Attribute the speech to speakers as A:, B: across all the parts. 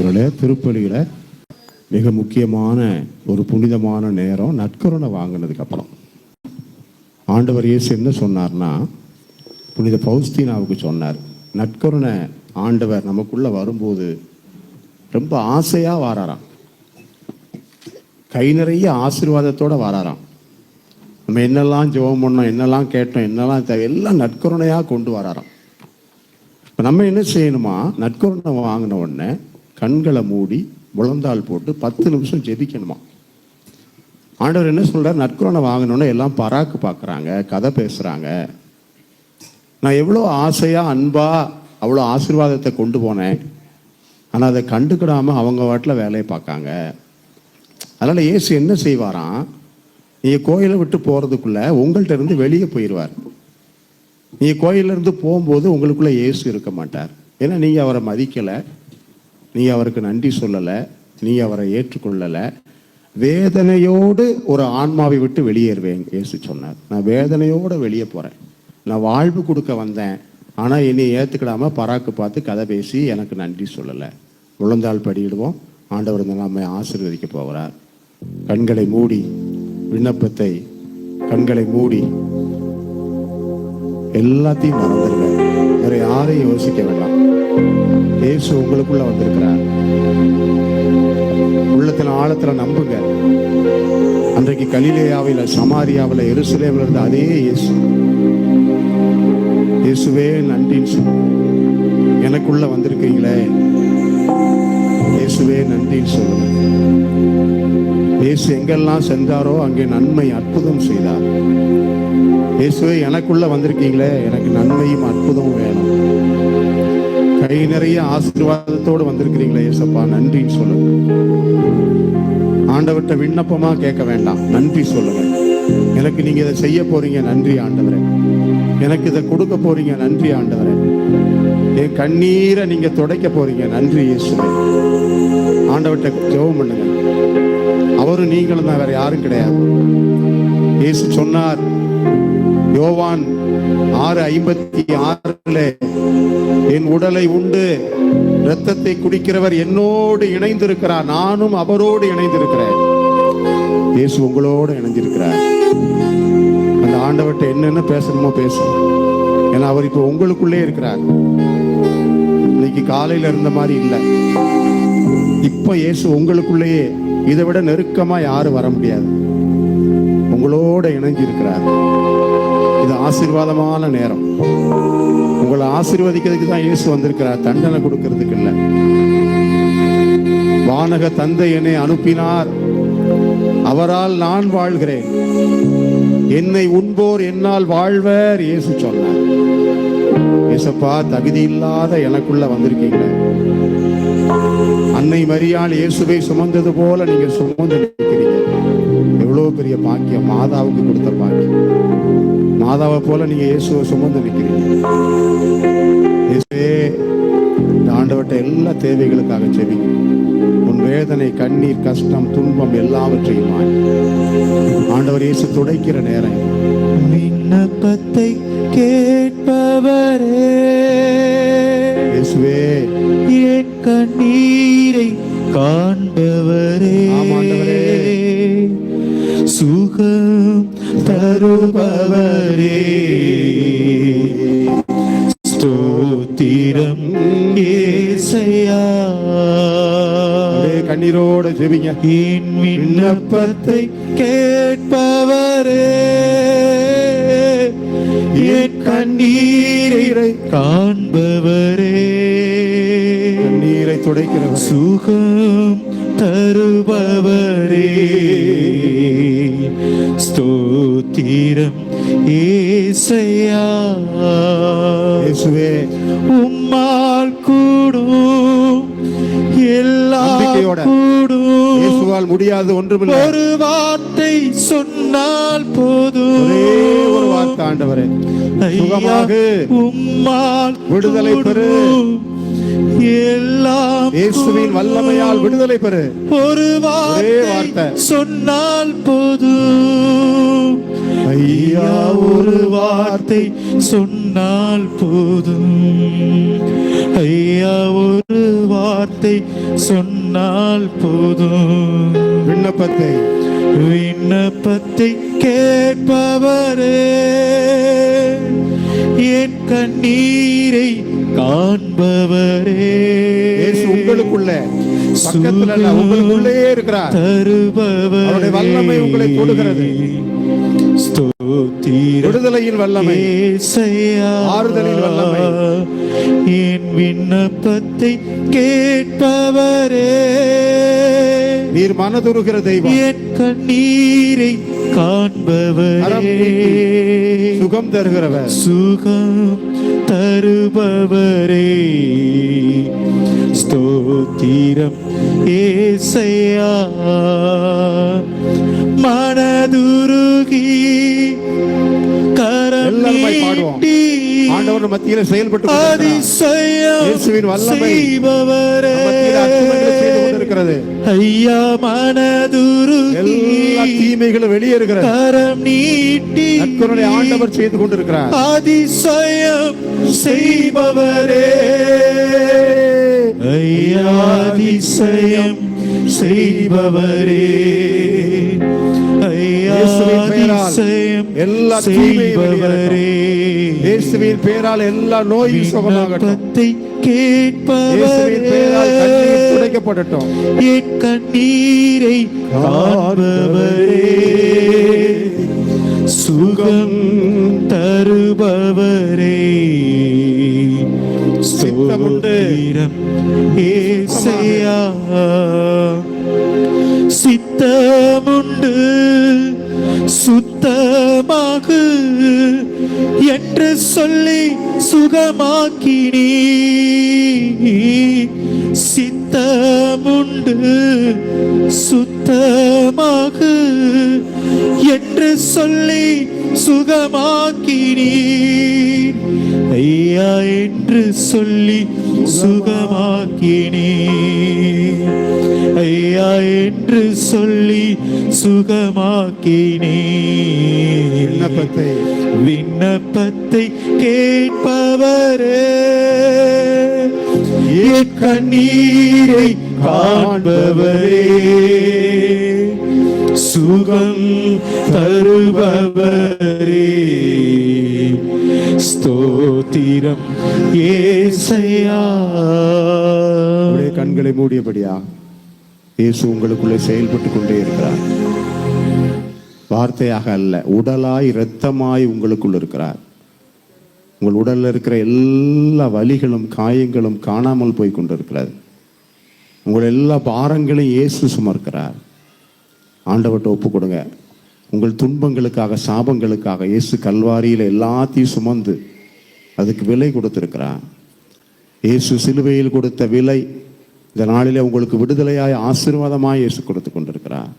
A: இவருடைய திருப்பலியில் மிக முக்கியமான ஒரு புனிதமான நேரம் நற்கருணை வாங்கினதுக்கு அப்புறம். ஆண்டவர் இயேசு என்ன சொன்னார்னா புனித பௌஸ்தீனாவுக்கு சொன்னார் நற்கருணை ஆண்டவர் நமக்குள்ளே வரும்போது ரொம்ப ஆசையாக வாராராம். கை நிறைய ஆசீர்வாதத்தோட வாராராம். நம்ம என்னெல்லாம் ஜெபம் பண்ணோம் என்னெல்லாம் கேட்டோம் என்னெல்லாம் எல்லாம் நற்கருணையாக கொண்டு வராராம். இப்போ நம்ம என்ன செய்யணுமா நற்கருணை வாங்கின உடனே கண்களை மூடி முழந்தால் போட்டு பத்து நிமிஷம் ஜெபிக்கணுமா? ஆண்டவர் என்ன சொல்கிறார் நற்கருணை வாங்கினோடனே எல்லாம் பராக்கு பார்க்குறாங்க கதை பேசுகிறாங்க நான் எவ்வளோ ஆசையாக அன்பாக அவ்வளோ ஆசீர்வாதத்தை கொண்டு போனேன். ஆனால் அதை கண்டுக்கிடாமல் அவங்க வாட்டில் வேலையை பார்க்காங்க. அதனால் ஏசு என்ன செய்வாராம்? நீங்கள் கோயிலை விட்டு போகிறதுக்குள்ளே உங்கள்கிட்ட இருந்து வெளியே போயிடுவார் நீங்கள் கோயிலேருந்து போகும்போது உங்களுக்குள்ளே இயேசு இருக்க மாட்டார். ஏன்னா நீங்கள் அவரை மதிக்கலை. நீ அவருக்கு நன்றி சொல்லலை நீ அவரை ஏற்றுக்கொள்ளலை. வேதனையோடு ஒரு ஆன்மாவை விட்டு வெளியேறுவேன் இயேசு சொன்னார். நான் வேதனையோடு வெளியே போகிறேன் நான் வாழ்வு கொடுக்க வந்தேன். ஆனால் என்னை ஏற்றுக்கிடாம பராக்கு பார்த்து கதை பேசி எனக்கு நன்றி சொல்லலை. முழந்தாள் படியிடுவோம். ஆண்டவர் இந்த நம்மை ஆசீர்வதிக்க போகிறார். கண்களை மூடி விண்ணப்பத்தை கண்களை மூடி எல்லாத்தையும் மறந்துடுங்க. வேற யாரையும் யோசிக்க வேண்டாம். இயேசு உங்களுக்குள்ள வந்திருக்கிறார். உள்ளத்துல ஆழத்துல நம்புங்க. அன்றைக்கு கலிலேயாவில் சமாரியாவில் எருசலேமில் இருந்த அதே இயேசு. இயேசுவே நன்றின்னு சொல்லு. எனக்குள்ள வந்திருக்கீங்களே. இயேசுவே நன்றின்னு சொல்லு. இயேசு எங்கெல்லாம் சென்றாரோ அங்கே நன்மை அற்புதம் செய்தார். இயேசுவே எனக்குள்ள வந்திருக்கீங்களே. எனக்கு நன்மையும் அற்புதமும் வேணும். கை நிறைய ஆசீர்வாதத்தோடு வந்திருக்கிறீங்களே இயேசப்பா. நன்றின்னு சொல்லுங்க. ஆண்டவர்கிட்ட விண்ணப்பமா கேட்க வேண்டாம். நன்றி சொல்லுங்க. எனக்கு நீங்க இதை செய்ய போறீங்க நன்றி ஆண்டவரே. எனக்கு இதை கொடுக்க போறீங்க நன்றி ஆண்டவரே. என் கண்ணீரை நீங்க துடைக்க போறீங்க நன்றி இயேசுவே. ஆண்டவர்கிட்ட ஜெபம் பண்ணுங்க. அவரும் நீங்களும் தான் வேற யாரும் கிடையாது. இயேசு சொன்னார் யோவான் ஆறு ஐம்பத்தி ஆறுல என் உடலை உண்டு. இரத்தத்தை குடிக்கிறவர் என்னோடு இணைந்திருக்கிறார். நானும் அவரோடு இணைந்திருக்கிறேன். இயேசு உங்களோடு இணைஞ்சிருக்கிறார் அந்த ஆண்டவர்கிட்ட என்னென்ன பேசணுமோ பேசும் ஏன்னா அவர் இப்போ உங்களுக்குள்ளே இருக்கிறார். இன்னைக்கு காலையில இருந்த மாதிரி இல்லை. இப்போ இயேசு உங்களுக்குள்ளேயே. இதை விட நெருக்கமா யாரும் வர முடியாது. உங்களோட இணைஞ்சிருக்கிறார் இது ஆசீர்வாதமான நேரம். உங்களை ஆசீர்வதிக்கிறதுக்கு தான் இயேசு வந்திருக்கிறார். தண்டனை கொடுக்கிறதுக்கு இல்லை. வானக தந்தை என்னை அனுப்பினார். அவரால் நான் வாழ்கிறேன். என்னை உண்போர் என்னால் வாழ்வர் இயேசு சொன்னார். இயேசப்பா தகுதி இல்லாத எனக்குள்ள வந்திருக்கீங்க அன்னை மரியாள் இயேசுவை சுமந்தது போல நீங்க சுமந்து நிற்கிறீங்க. எவ்வளவு பெரிய பாக்கியம். மாதாவுக்கு கொடுத்த பாக்கியம். மாதாவை போல நீங்க இயேசுவை சுமந்து நிற்கிறீங்க இயேசுவே இந்த ஆண்டவர்கிட்ட எல்லா தேவைகளுக்காக செவிங்க உன் வேதனை கண்ணீர் கஷ்டம் துன்பம் எல்லாவற்றையும் ஆண்டவர் இயேசு துடைக்கிற நேரம்.
B: விண்ணப்பத்தை கேட்பவரே.
A: இயேசுவே.
B: என் கண்ணீரை காண்பவரே. சுகம் தருபவரே ஸ்தோத்திரம் ஏசையா
A: கண்ணீரோட செவிங்க
B: என் விண்ணப்பத்தை கேட்பவரே என் கண்ணீரை காண்பவரே
A: கண்ணீரை துடைக்கிறவர்
B: சுகம் தருபவரே ஸ்தோத்திரம் ஏசையா. உம்மால் கூடும்.
A: நம்பிக்கையோட.
B: கூடும்.
A: முடியாது ஒன்றுமில்லை.
B: ஒரு வார்த்தை சொன்னால் போதும்.
A: ஒரே வார்த்தை ஆண்டவரே.
B: உம்மால்
A: விடுதலை பெறு.
B: எல்லாம்
A: இயேசுவின் வல்லமையால் விடுதலை பெறு.
B: ஒரு வார்த்தை. சொன்னால் போதும். ஐயா ஒரு வார்த்தை சொன்னால் போதும். ஐயா ஒரு வார்த்தை சொன்னால் போதும்.
A: விண்ணப்பத்தை.
B: விண்ணப்பத்தை கேட்பவரே. என் கண்ணீரை காண்பவரே.
A: உங்களுக்குள்ள பக்கத்துல உங்களுக்குள்ளே இருக்கிறார்.
B: தருபவரே.
A: வல்லமை உங்களை.
B: ஸ்தோத்திரம்.
A: விடுதலையின் வல்லமை. ஆறுதலின் வல்லமை.
B: என் விண்ணப்பத்தை கேட்பவரே.
A: நீர் மனதுருகிற தெய்வம்.
B: என் கண்ணீரை காண்பவரே.
A: சுகம் தருகிறவர்.
B: சுகம் தருபவரே. ஸ்தோத்திரம் ஏசையா. மனதுருகி கரம். நீட்டி
A: ஆண்டவர் மத்தியில செயல்பட்டு இயேசுவின் வல்லமை கொண்டிருக்கிறது.
B: ஐயா மனதுருகி.
A: எல்லா தீமைகளும் வெளியேறுகிறது.
B: கரம் நீட்டி.
A: நற்கருணை ஆண்டவர் செய்து கொண்டிருக்கிறார்.
B: அதிசயம் செய்பவரே. ஐயா அதிசயம் செய்பவரே.
A: எல்லா இயேசுவின் பெயரால் எல்லா நோயும் சுகமாகட்டும்.
B: விண்ணப்பத்தை
A: இயேசுவின் பெயரால் கண்ணீர்
B: கேட்பவரே
A: துடைக்கப்படட்டும்.
B: என் கண்ணீரை காண்பவரே. சுகம் தருபவரே.
A: சித்தமுண்டு.
B: ஸ்தோத்திரம் ஏசையா. சித்தமுண்டு. சுத்தமாக என்று சொல்லி சுகமாக்கினி. சித்தமுண்டு சுத்தமாக என்று சொல்லி சுகமாக்கினி. ஐயா என்று சொல்லி சுகமாக்கினே. ஐயா என்று சொல்லி சுகமாக்கினீ.
A: விண்ணப்பத்தை.
B: விண்ணப்பத்தை கேட்பவரே கண்ணீரை காண்பவரே. சுகம் தருபவரே. ஸ்தோத்திரம் ஏசையா.
A: கண்களை மூடியபடியா? இயேசு உங்களுக்குள்ளே செயல்பட்டு கொண்டே இருக்கிறார். வார்த்தையாக அல்ல உடலாய் இரத்தமாய் உங்களுக்குள் இருக்கிறார். உங்கள் உடலில் இருக்கிற எல்லா வலிகளும் காயங்களும் காணாமல் போய் கொண்டிருக்கிறது. உங்கள் எல்லா பாரங்களையும் இயேசு சுமர்க்கிறார் ஆண்டவர்கிட்ட ஒப்பு கொடுங்க. உங்கள் துன்பங்களுக்காக சாபங்களுக்காக இயேசு கல்வாரியில் எல்லாத்தையும் சுமந்து அதுக்கு விலை கொடுத்துருக்கிறார். இயேசு சிலுவையில் கொடுத்த விலை இந்த நாளிலே உங்களுக்கு விடுதலையாய் ஆசீர்வாதமாய் இயேசு கொடுத்து கொண்டிருக்கிறார்.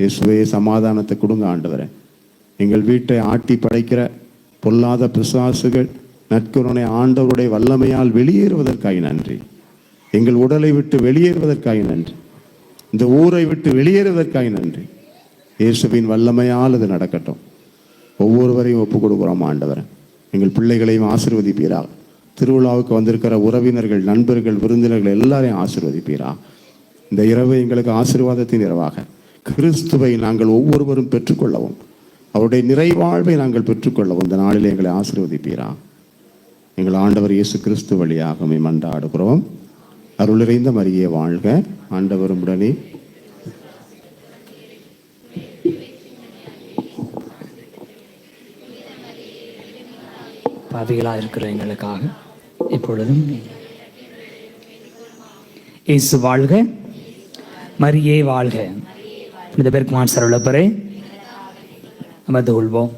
A: இயேசுவே சமாதானத்தை கொடுங்க ஆண்டவரே. எங்கள் வீட்டை ஆட்டி படைக்கிற பொல்லாத பிசாசுகள் நற்கருணை ஆண்டவருடைய வல்லமையால் வெளியேறுவதற்காய் நன்றி. எங்கள் உடலை விட்டு வெளியேறுவதற்காய் நன்றி. இந்த ஊரை விட்டு வெளியேறுவதற்காய் நன்றி. இயேசுவின் வல்லமையால் அது நடக்கட்டும். ஒவ்வொருவரையும் ஒப்பு கொடுக்குறோம் ஆண்டவரை. எங்கள் பிள்ளைகளையும் ஆசிர்வதிப்பீராக. திருவிழாவுக்கு வந்திருக்கிற உறவினர்கள் நண்பர்கள் விருந்தினர்கள் எல்லாரையும் ஆசீர்வதிப்பீரா? இந்த இரவு எங்களுக்கு ஆசீர்வாதத்தின் இரவாக. கிறிஸ்துவை நாங்கள் ஒவ்வொருவரும் பெற்றுக்கொள்ளவும் அவருடைய நிறைவாழ்வை நாங்கள் பெற்றுக்கொள்ளவும் இந்த நாளில் எங்களை ஆசீர்வதிப்பீரா? எங்கள் ஆண்டவர் இயேசு கிறிஸ்து வழியாக உம்மை மன்றாடுகிறோம். அருளிறைந்த மரியே வாழ்க. ஆண்டவரும் உடனே.
C: பாவிகளாக இருக்கிற எங்களுக்காக. இப்பொழுதும் இயேசு வாழ்க மரியே வாழ்க. புனித பெருக்குமான் சரவளப்பரே அமர்ந்து கொள்வோம்.